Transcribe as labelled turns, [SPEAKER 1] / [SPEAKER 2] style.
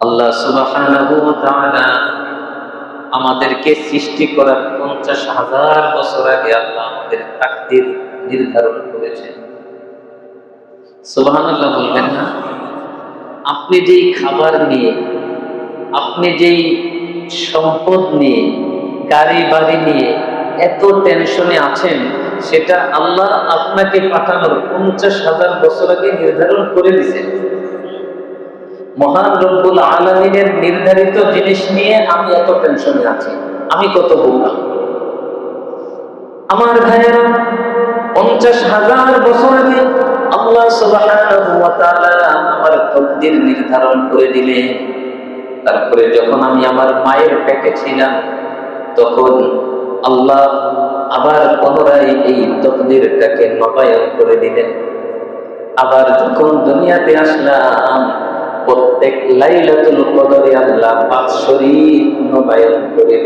[SPEAKER 1] আল্লাহ আমাদেরকে সৃষ্টি করার পঞ্চাশ হাজার বছর আগে আল্লাহ আমাদের তাকদির নির্ধারণ করেছেন। সুবহানাল্লাহ বলবেন না? আপনি যেই খাবার নিয়ে, আপনি যেই সম্পদ নিয়ে, গাড়ি বাড়ি নিয়ে এত টেনশনে আছেন, সেটা আল্লাহ আপনাকে পাঠানোর পঞ্চাশ হাজার বছর আগে নির্ধারণ করে দিয়েছেন। মহান রব্বুল আলমিনের নির্ধারিত জিনিস নিয়ে আমি এত টেনশনে আছি। আমি কত বললাম আমার ভাইয়েরা, পঞ্চাশ হাজার বছর আগে আল্লাহ আমার তকদির নির্ধারণ করে দিলেন। তারপরে যখন আমি আমার মায়ের পেটে ছিলাম, তখন আল্লাহ আবার পুনরায় এই তকদিরটাকে নবায়ন করে দিলেন। আবার যখন দুনিয়াতে আসলাম প্রত্যেক লাইলাতুল কদরে আল্লাহ বাৎসরিক নবায়ন করে